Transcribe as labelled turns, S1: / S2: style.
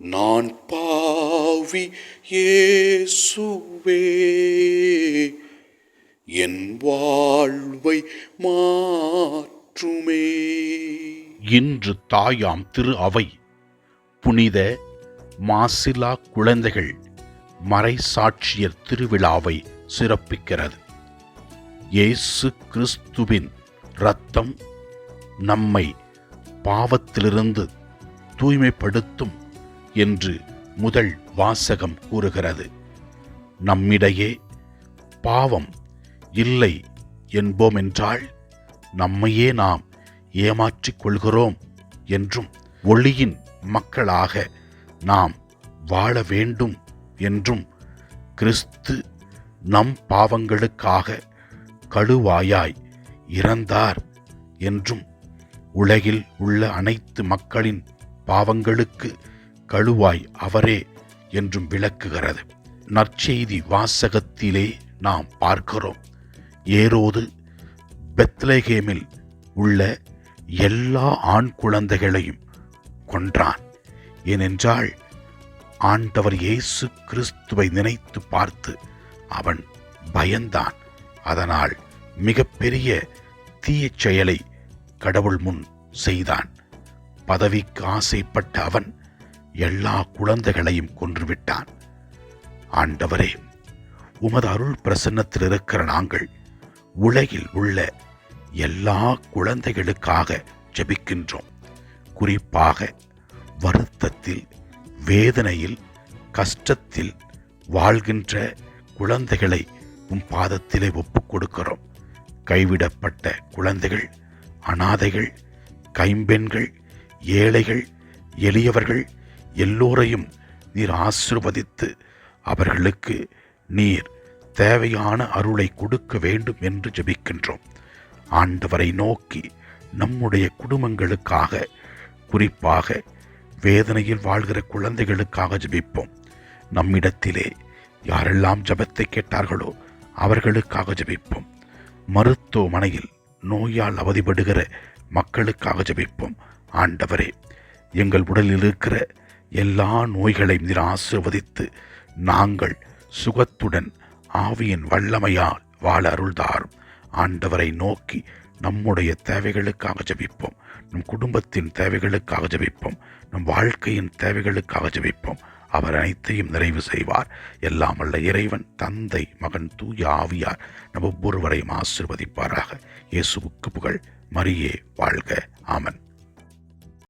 S1: நான் பாவி ஏசுவே என் வாழ்வை மாற்றுமே.
S2: இன்று தாயாம் திரு அவை. புனித மாசிலா குழந்தைகள் மறை சாட்சியர் திருவிழாவை சிறப்பிக்கிறது. இயேசு கிறிஸ்துவின் இரத்தம் நம்மை பாவத்திலிருந்து தூய்மைப்படுத்தும் என்று முதல் வாசகம் கூறுகிறது. நம்மிடையே பாவம் இல்லை என்போம் என்றால் நம்மையே நாம் ஏமாற்றிக் கொள்கிறோம் என்றும் ஒளியின் மக்களாக நாம் வாழ வேண்டும் என்றும் கிறிஸ்து நம் பாவங்களுக்காக கழுவாயாய் இறந்தார் என்றும் உலகில் உள்ள அனைத்து மக்களின் பாவங்களுக்கு கழுவாய் அவரே என்றும் விளக்குகிறது. நற்செய்தி வாசகத்திலே நாம் பார்க்கிறோம். ஏரோது பெத்லகேமில் உள்ள எல்லா ஆண் குழந்தைகளையும் கொன்றான். ஏனென்றால் ஆண்டவர் இயேசு கிறிஸ்துவை நினைத்து பார்த்து அவன் பயந்தான். அதனால் மிகப்பெரிய தீய செயலை கடவுள் முன் செய்தான். பதவிக்கு ஆசைப்பட்ட அவன் எல்லா குழந்தைகளையும் கொன்றுவிட்டான். ஆண்டவரே உமது அருள் பிரசன்னத்தில் இருக்கிற நாங்கள் உலகில் உள்ள எல்லா குழந்தைகளுக்காக ஜபிக்கின்றோம். குறிப்பாக வருத்தத்தில் வேதனையில் கஷ்டத்தில் வாழ்கின்ற குழந்தைகளை உம் பாதத்திலே ஒப்புக் கொடுக்கிறோம். கைவிடப்பட்ட குழந்தைகள் அனாதைகள் கைம்பெண்கள் ஏழைகள் எளியவர்கள் எல்லோரையும் நீர் ஆசிர்வதித்து அவர்களுக்கு நீர் தேவையான அருளை கொடுக்க வேண்டும் என்று ஜெபிக்கின்றோம். ஆண்டவரை நோக்கி நம்முடைய குடும்பங்களுக்காக குறிப்பாக வேதனையில் வாழ்கிற குழந்தைகளுக்காக ஜபிப்போம். நம்மிடத்திலே யாரெல்லாம் ஜபத்தை கேட்டார்களோ அவர்களுக்காக ஜபிப்போம். மருத்துவமனையில் நோயால் அவதிப்படுகிற மக்களுக்காக ஜபிப்போம். ஆண்டவரே எங்கள் உடலில் இருக்கிற எல்லா நோய்களையும் நீர் ஆசிர்வதித்து நாங்கள் சுகத்துடன் ஆவியின் வல்லமையால் வாழ அருள்தாரும். ஆண்டவரை நோக்கி நம்முடைய தேவைகளுக்காக ஜபிப்போம். நம் குடும்பத்தின் தேவைகளுக்காக ஜபிப்போம். நம் வாழ்க்கையின் தேவைகளுக்காக ஜபிப்போம். அவர் அனைத்தையும் நிறைவு செய்வார். எல்லாம் வல்ல இறைவன் தந்தை மகன் தூய ஆவியார் நம் ஒவ்வொருவரையும் ஆசிர்வதிப்பாராக. இயேசுவுக்கு புகழ். மரியே வாழ்க. ஆமன்.